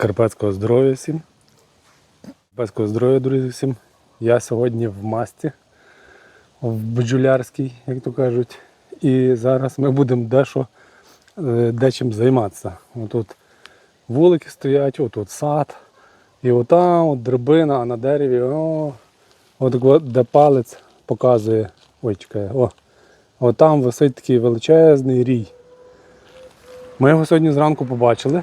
Карпатського здоров'я всім. Карпатського здоров'я, друзі, всім. Я сьогодні в масті, в Бджолярській, як то кажуть. І зараз ми будемо дещо е, дечим займатися. Отут вулики стоять, отут сад. І отам от драбина, а на дереві, о, от, де палець показує. Ой, чекай, о, от там висить такий величезний рій. Ми його сьогодні зранку побачили.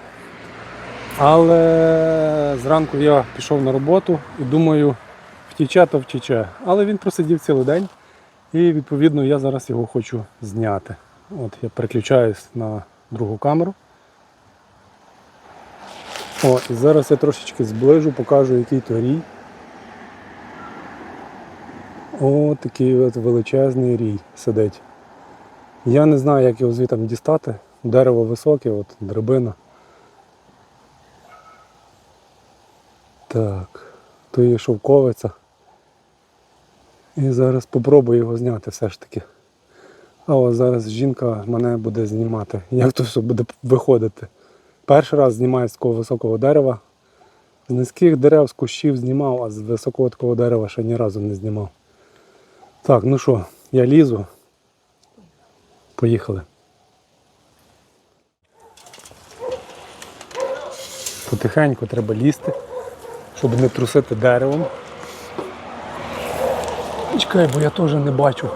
Але зранку я пішов на роботу і думаю, втіче то втіче. Але він просидів цілий день і відповідно я зараз його хочу зняти. От я переключаюсь на другу камеру. О, і зараз я трошечки зближу, покажу, який то рій. О, такий от величезний рій сидить. Я не знаю, як його звідти дістати. Дерево високе, от драбина. Так, то є шовковиця. І зараз спробую його зняти все ж таки. А ось зараз жінка мене буде знімати. Як то все буде виходити? Перший раз знімаю з такого високого дерева. З низьких дерев, з кущів знімав, а з високого такого дерева ще ні разу не знімав. Так, ну що, я лізу. Поїхали. Потихеньку треба лізти, щоб не трусити деревом. Чекай, бо я теж не бачу.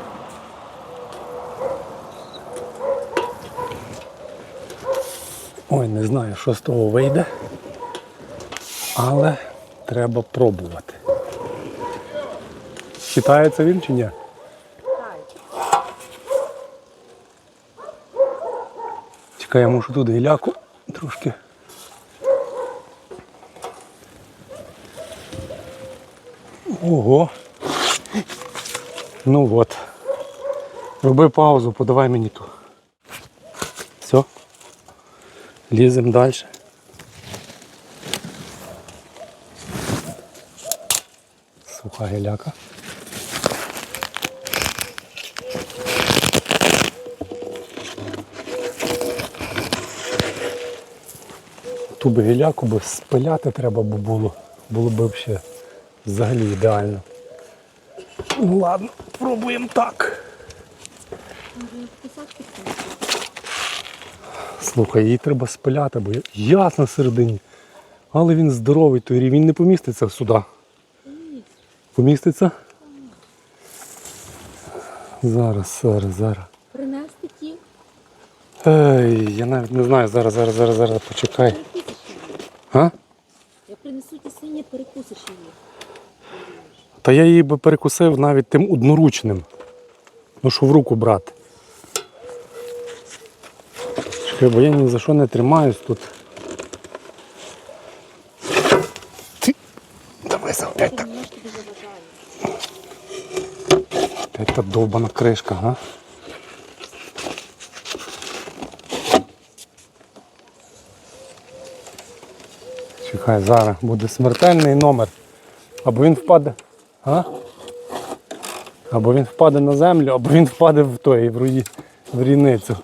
Ой, не знаю, що з того вийде, але треба пробувати. Читається він чи ні? Чекай, я мушу тут гіляку трошки. Ого. Ну от. Роби паузу, подавай мені ту. Все. Ліземо далі. Суха геляка. Ту би гіляку би спиляти треба було. Було б взагалі взагалі ідеально. Ну ладно, пробуємо так. Слухай, її треба спиляти, бо ясно середині. Але він здоровий, той він не поміститься сюди. Поміститься? Зараз, зараз, зараз. Принести ті Ей, я навіть не знаю, зараз, зараз, зараз, зараз, почекай. А? Я принесу ті свині, перекусиш її. Та я її би перекусив навіть тим одноручним. Ну що в руку брати. Чекай, бо я ні за що не тримаюсь тут. Ти. Давай опять так. Та довбана кришка, га? Чекай, зараз буде смертельний номер. Або він впаде. А? Або він впаде на землю, або він впаде в той, в, руї, в бляха.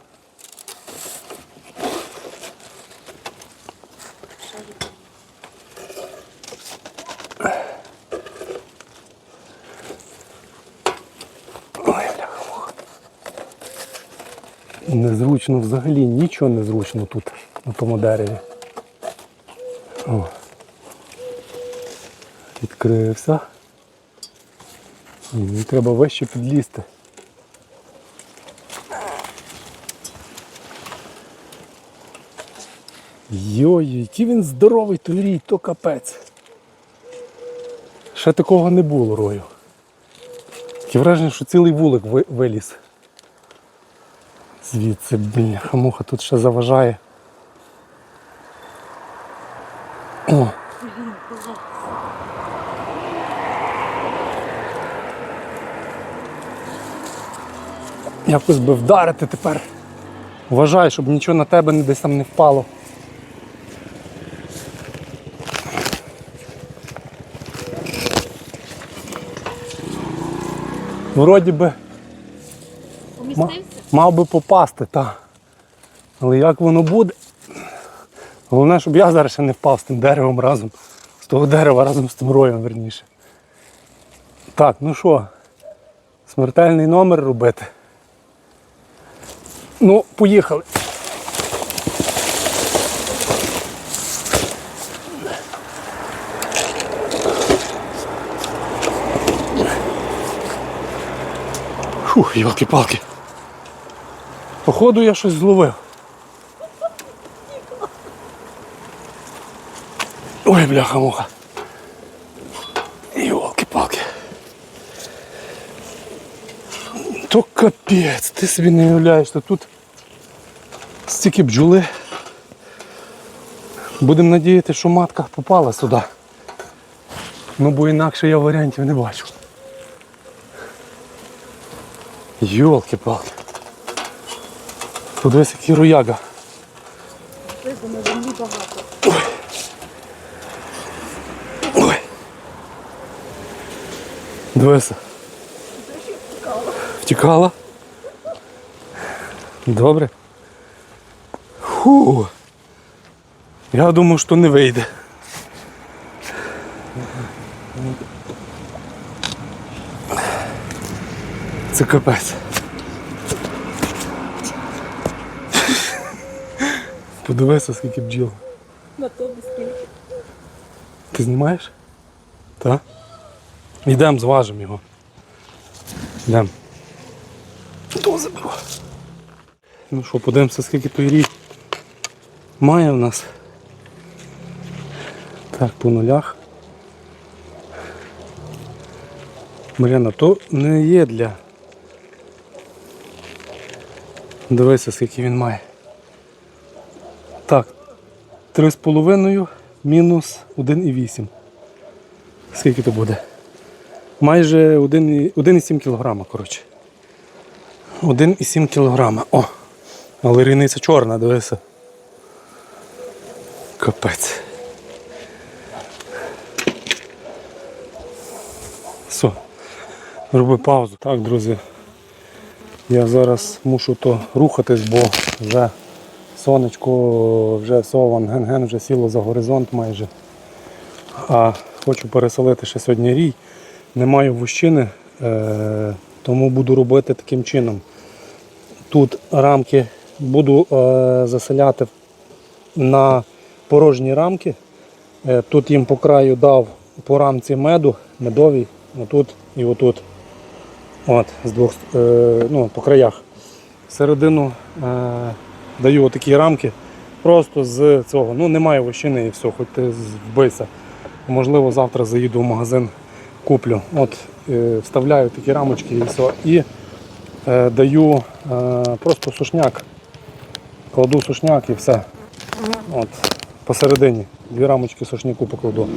Незручно взагалі, нічого не зручно тут, на тому дереві. О. Відкрився. І Мені треба вище підлізти. Йой, який він здоровий той рій, то капець. Ще такого не було рою. Таке враження, що цілий вулик виліз. Звідси, бляха муха, тут ще заважає. Якось би вдарити тепер. Вважай, щоб нічого на тебе не- десь там не впало. Вроді би Помістився? мав би попасти, так. Але як воно буде? Головне, щоб я зараз ще не впав з тим деревом разом. З того дерева разом з тим роєм, верніше. Так, ну що, смертельний номер робити. Ну, поїхали. Фух, йолки-палки. Походу я щось зловив. Ой, бляха-муха. Йолки-палки. То капець, ти собі не уявляєш, що тут стільки бджоли. Будемо надіяти, що матка попала сюди. Ну бо інакше я варіантів не бачу. Йолки-палки. Подивись, який рояга. Видно, на землі багато. Ой. Дивися. Втікала. Добре. Фу. Я думаю, що не вийде. Це капець. Подивися, скільки бджіл. На тобі скільки. Ти знімаєш? Так? Йдемо, зважимо його. Йдемо. То заберу. Ну що, подивимося, скільки той рій має в нас. Так, по нулях. Мар'яна, то не є для. Дивися, скільки він має. Так, 3,5 мінус 1,8. Скільки то буде? Майже 1,7 1,7 кілограма, коротше. 1,7 кілограма. О! Але ріниця чорна, дивися. Капець. Все. Роби паузу. Так, друзі. Я зараз мушу то рухатись, бо вже сонечко, вже сован ген-ген вже сіло за горизонт майже. А хочу переселити ще сьогодні рій. Не маю вущини, е, тому буду робити таким чином. Тут рамки буду е, заселяти на порожні рамки. Е, тут їм по краю дав по рамці меду, медовий, отут і отут. От, з двох, е, ну, по краях. Середину е, даю отакі рамки. Просто з цього. Ну немає вощини і все, хоч ти вбийся. Можливо, завтра заїду в магазин, куплю. От е, вставляю такі рамочки і все. І е, даю е, просто сушняк. Кладу сушняк і все. От, посередині. Дві рамочки сушняку покладу.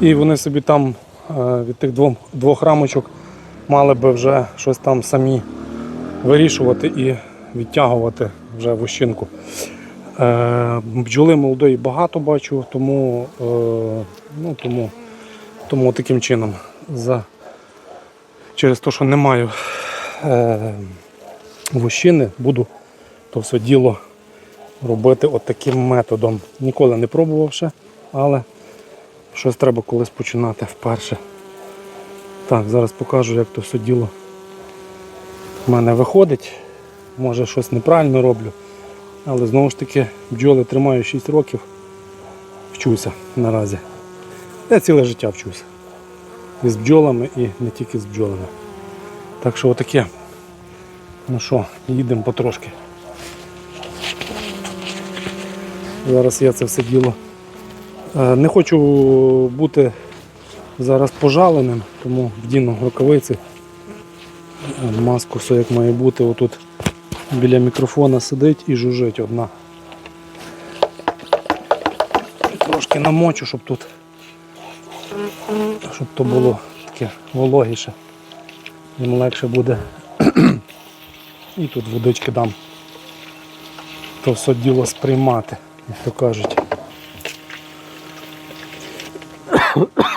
І вони собі там е, від тих двох, двох рамочок мали би вже щось там самі вирішувати і відтягувати вже вощинку. Е, бджоли молодої багато бачу, тому, е, ну, тому, тому таким чином. За, через те, що не маю е, вощини, буду то все діло робити от таким методом. Ніколи не пробував ще, але щось треба колись починати вперше. Так, зараз покажу, як то все діло в мене виходить. Може щось неправильно роблю. Але знову ж таки бджоли тримаю 6 років. Вчуся наразі. Я ціле життя вчуся. І з бджолами, і не тільки з бджолами. Так що отаке. Ну що, їдемо потрошки. Зараз я це все діло. е, Не хочу бути зараз пожаленим, тому вдіну рукавиці. Е, Маску все як має бути. Отут біля мікрофона сидить і жужжить одна. Трошки намочу, щоб тут щоб то було таке вологіше. Їм легше буде. І тут водички дам. То все діло сприймати, як то кажуть.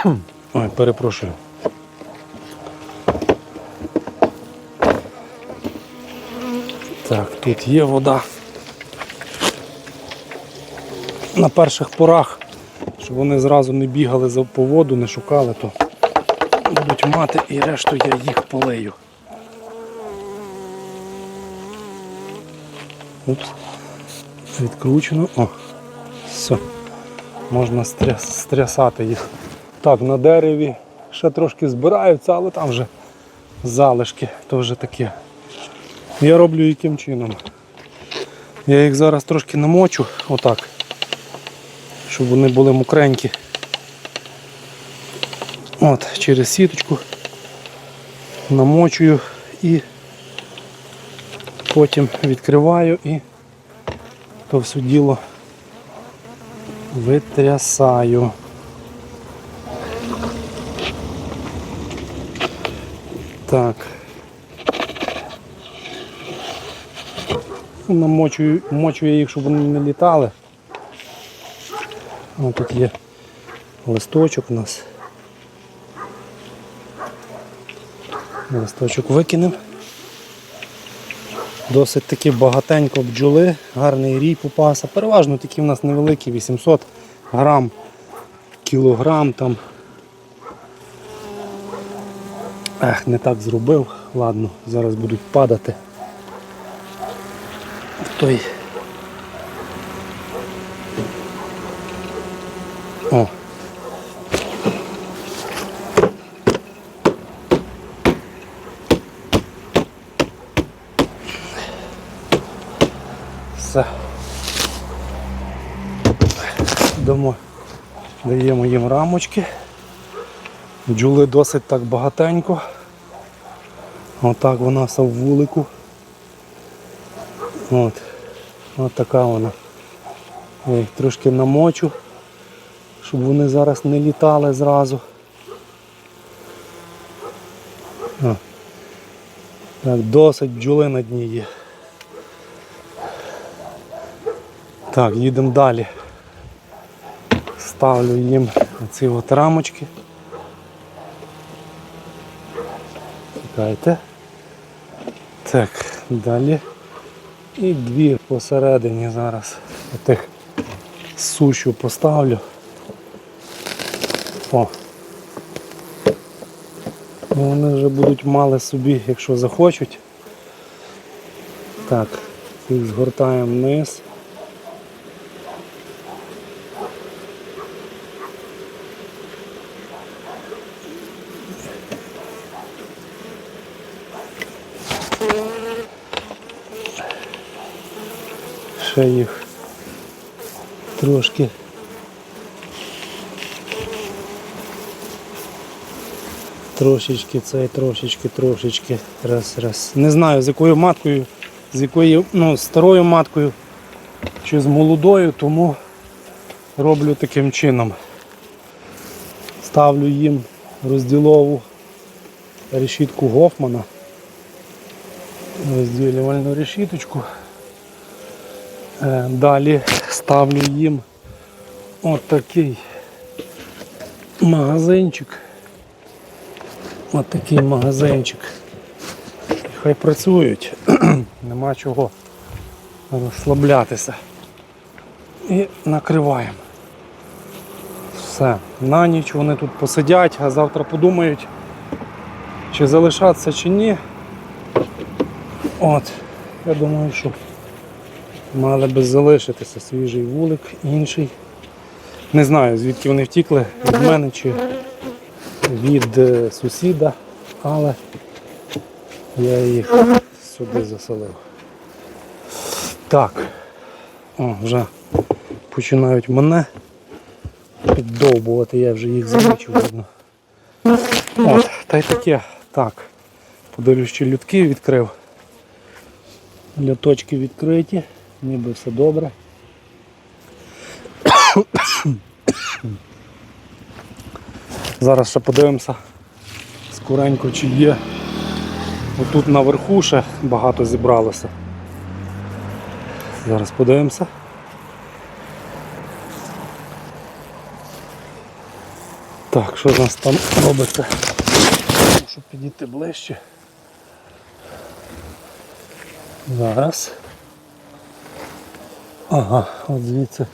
Ой, перепрошую. Так, тут є вода. на перших порах, щоб вони зразу не бігали за по воду, не шукали, то будуть мати і решту я їх полею. Упс. Відкручено. О, все. Можна стряс, стрясати їх. Так, на дереві ще трошки збираються, але там вже залишки, то вже таке. Я роблю яким чином. Я їх зараз трошки намочу, отак, щоб вони були мокренькі. От, через сіточку намочую і потім відкриваю і то все діло витрясаю. Так. Намочую, мочую їх, щоб вони не літали. Ось тут є листочок у нас. Листочок викинемо. Досить таки багатенько бджоли, гарний рій попався. Переважно такі в нас невеликі, 800 грам, кілограм там. Ех, не так зробив. Ладно, зараз будуть падати. Той. Все. Дамо, даємо їм рамочки. Бджоли досить так багатенько. Отак вона все в вулику. От. От така вона. Я їх трошки намочу, щоб вони зараз не літали зразу. О. Так, досить бджоли на дні є. Так, їдемо далі. Ставлю їм ці от рамочки. Чекайте. Так, далі. І дві посередині зараз отих сушу поставлю. О. Ну, Вони вже будуть мали собі, якщо захочуть. Так, їх згортаємо вниз. Ще їх трошки трошечки цей, трошечки, трошечки. Раз, раз. Не знаю з якою маткою, з якою, ну, старою маткою чи з молодою, тому роблю таким чином. Ставлю їм розділову решітку Гофмана. Розділювальну решіточку. Е, Далі ставлю їм отакий магазинчик. Отакий магазинчик. Хай працюють, нема чого розслаблятися. І накриваємо. Все, на ніч вони тут посидять, а завтра подумають, чи залишатися, чи ні. От, я думаю, що мали би залишитися свіжий вулик, інший. Не знаю, звідки вони втікли, від мене чи від е, сусіда, але я їх сюди заселив. Так, о, вже починають мене піддовбувати, я вже їх замучив видно. От, та й таке. Так. Подивлюсь, чи людки відкрив. Ляточки відкриті, ніби все добре. Зараз ще подивимося скоренько, чи є. Отут наверху ще багато зібралося. Зараз подивимося. Так, що в нас там робиться? Щоб підійти ближче. Зараз. Ага, от звідси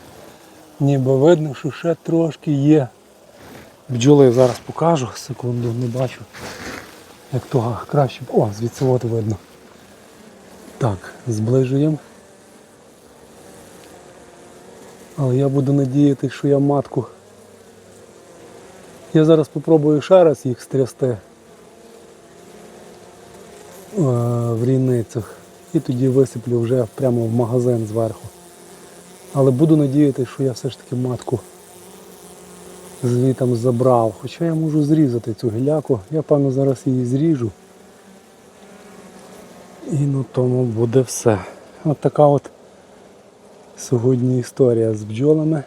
Ніби видно, що ще трошки є. Бджоли зараз покажу, секунду, не бачу. Як того краще. О, звідси от видно. Так, зближуємо. Але я буду надіятися, що я матку. Я зараз спробую ще раз їх стрясти е, в рійницях. І тоді висиплю вже прямо в магазин зверху. Але буду надіятися, що я все ж таки матку звітом забрав. Хоча я можу зрізати цю гіляку. Я певно зараз її зріжу. І на тому буде все. От така от сьогодні історія з бджолами.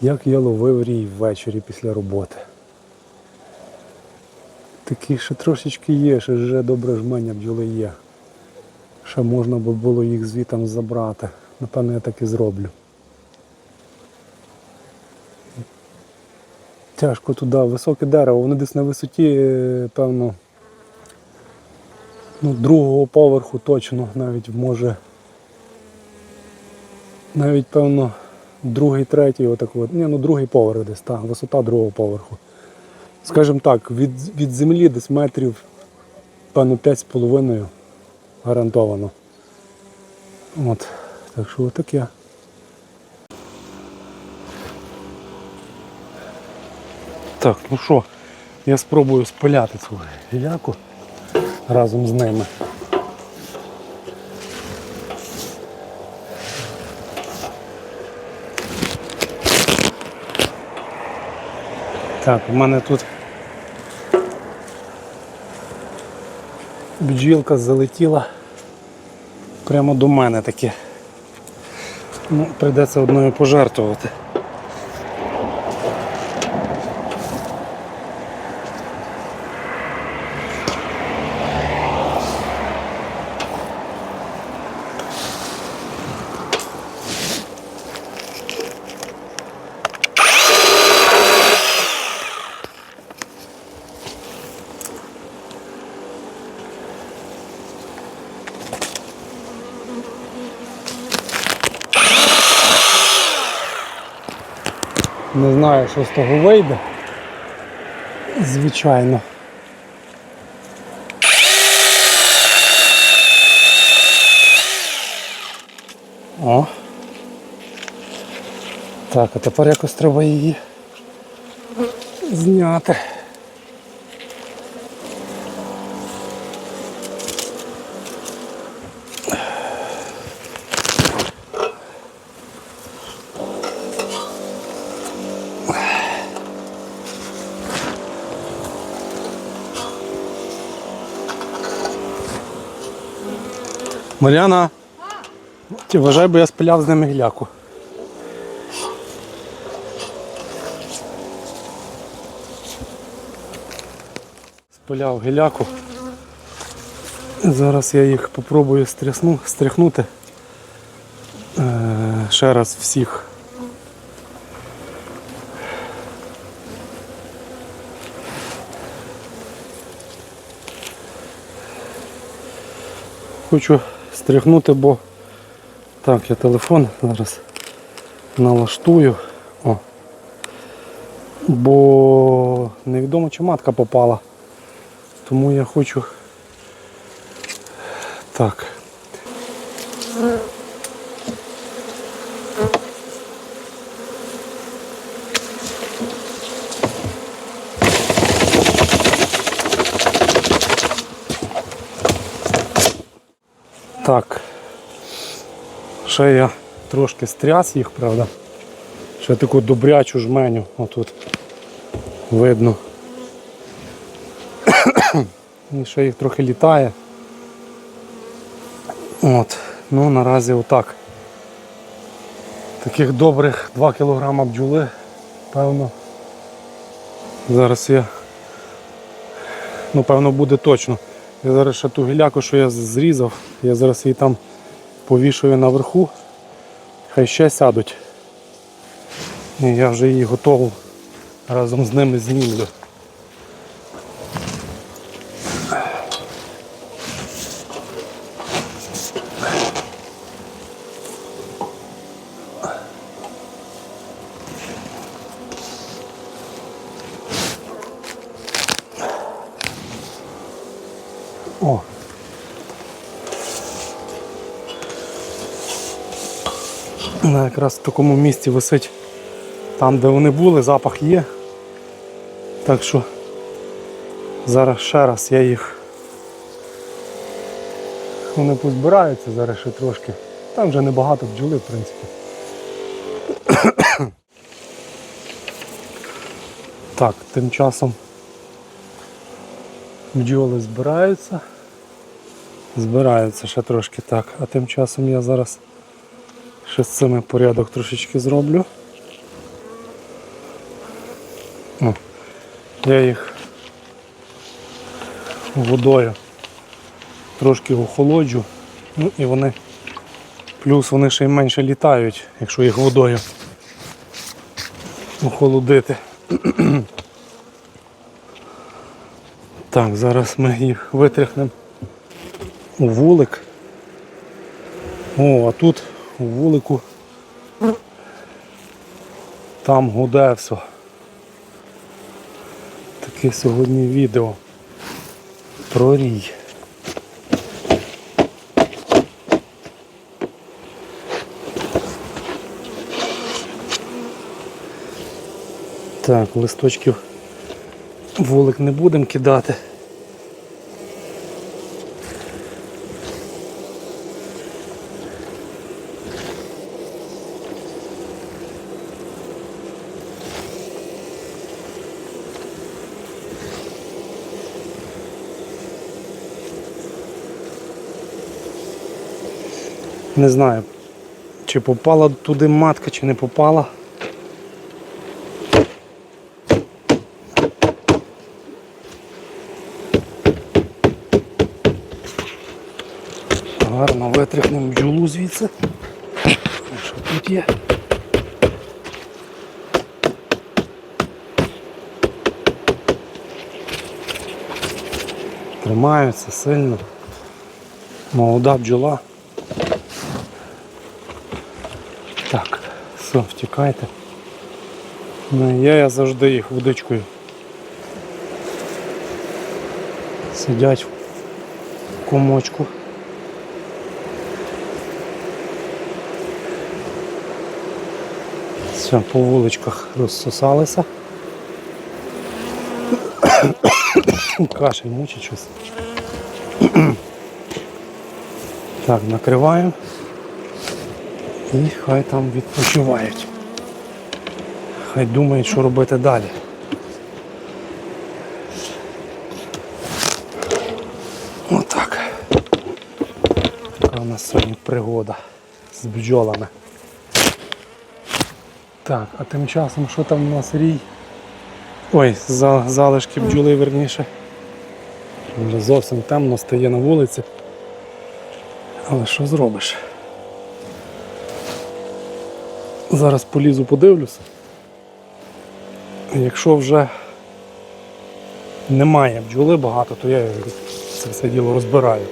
Як я ловив рій ввечері після роботи. Такі ще трошечки є, ще вже добре жмення бджоли є. Ще можна би було їх звітом забрати. Напевно, я так і зроблю. Тяжко туди, високе дерево, воно десь на висоті, е, певно, ну, другого поверху точно, навіть може. Навіть, певно, другий, третій, отак от. Ні, ну другий поверх десь, так, висота другого поверху. Скажімо так, від, від землі десь метрів, певно, 5,5 гарантовано. От, так що отаке. Так, ну що, я спробую спиляти цю гіляку разом з ними. Так, у мене тут бджілка залетіла прямо до мене таке. Ну, прийдеться одною пожертвувати. Не знаю, що з того вийде. Звичайно. О. Так, а тепер якось треба її зняти. Мар'яна, ти вважай, бо я спиляв з ними гіляку. Спиляв гіляку. Зараз я їх попробую стрясну, стряхнути. Е, ще раз всіх. Хочу стряхнути, бо так, я телефон зараз налаштую. О. Бо невідомо чи матка попала. Тому я хочу. Так. Ще я трошки стряс їх, правда. Ще таку добрячу жменю отут видно. І ще їх трохи літає. От. Ну наразі отак. Таких добрих 2 кг бджоли, певно. Зараз я. Ну, певно, буде точно. Я зараз ще ту гіляку, що я зрізав, я зараз її там повішую наверху. Хай ще сядуть. І я вже її готову разом з ними знімлю. Якраз в такому місці висить там, де вони були, запах є. Так що зараз ще раз я їх. Вони позбираються зараз ще трошки. Там вже небагато бджоли, в принципі. Так, тим часом бджоли збираються. Збираються ще трошки так. А тим часом я зараз ще з цими порядок трошечки зроблю. О, я їх водою трошки охолоджу. Ну і вони плюс вони ще й менше літають, якщо їх водою охолодити. Так, зараз ми їх витряхнемо у вулик. О, а тут у вулику там гуде все. Таке сьогодні відео про рій. Так, листочків вулик не будемо кидати. Не знаю, чи попала туди матка, чи не попала. Гарно витряхнемо бджолу звідси. Що тут є? Тримаються сильно. Молода бджола. Так, все, втікайте. Ну, я, я завжди їх водичкою. Сидять в комочку. Все, по вуличках розсосалися. Кашель мучить щось. Так, накриваємо. І хай там відпочивають. Хай думають, що робити далі. Отак. Така у нас сьогодні пригода з бджолами. Так, а тим часом що там у нас рій? Ой, за, залишки бджоли верніше. Вже зовсім темно стає на вулиці. Але що зробиш? Зараз полізу подивлюся. Якщо вже немає бджоли багато, то я це все діло розбираю.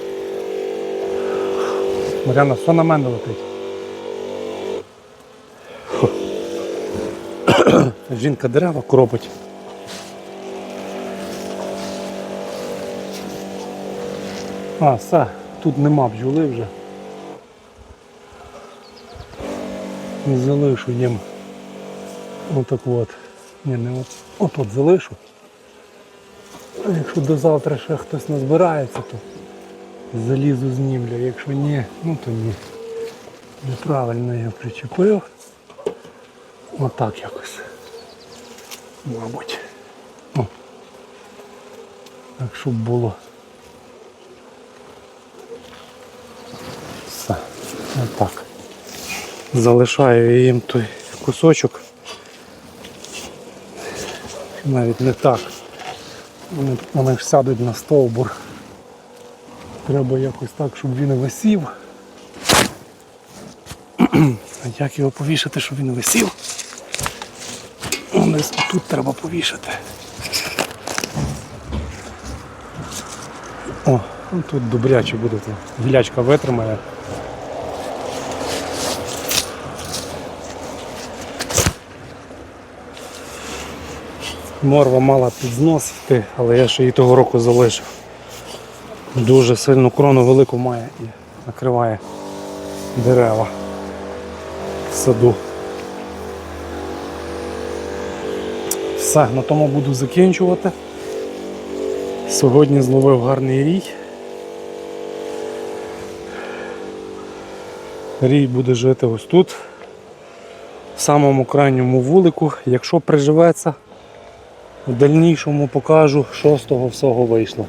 Мар'яна, що на мене летить? Жінка дерева кропить. А, все, тут нема бджоли вже. Залишу їм отак от. Ні, не от. От от залишу. Якщо до завтра ще хтось назбирається, то залізу знімлю. Якщо ні, ну то ні. Неправильно я причепив. Отак якось. Мабуть. О. Так, щоб було. Все. Отак. Залишаю їм той кусочок. Навіть не так. Вони, вони ж сядуть на стовбур. Треба якось так, щоб він висів. А як його повішати, щоб він висів? Десь тут треба повішати. О, ну тут добряче буде. Гілячка витримає. Морва мала під знос йти, але я ще її того року залишив. Дуже сильну крону велику має і накриває дерева в саду. Все, на тому буду закінчувати. Сьогодні зловив гарний рій. Рій буде жити ось тут, в самому крайньому вулику. Якщо приживеться, в дальнішому покажу, що з того всього вийшло.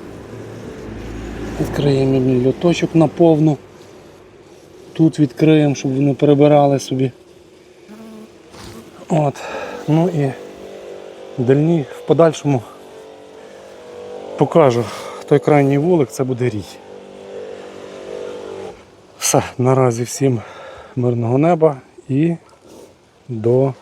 Відкриємо льоточок на повну. Тут відкриємо, щоб вони перебирали собі. От. Ну і дальні в подальшому покажу той крайній вулик, це буде рій. Все, наразі всім мирного неба і до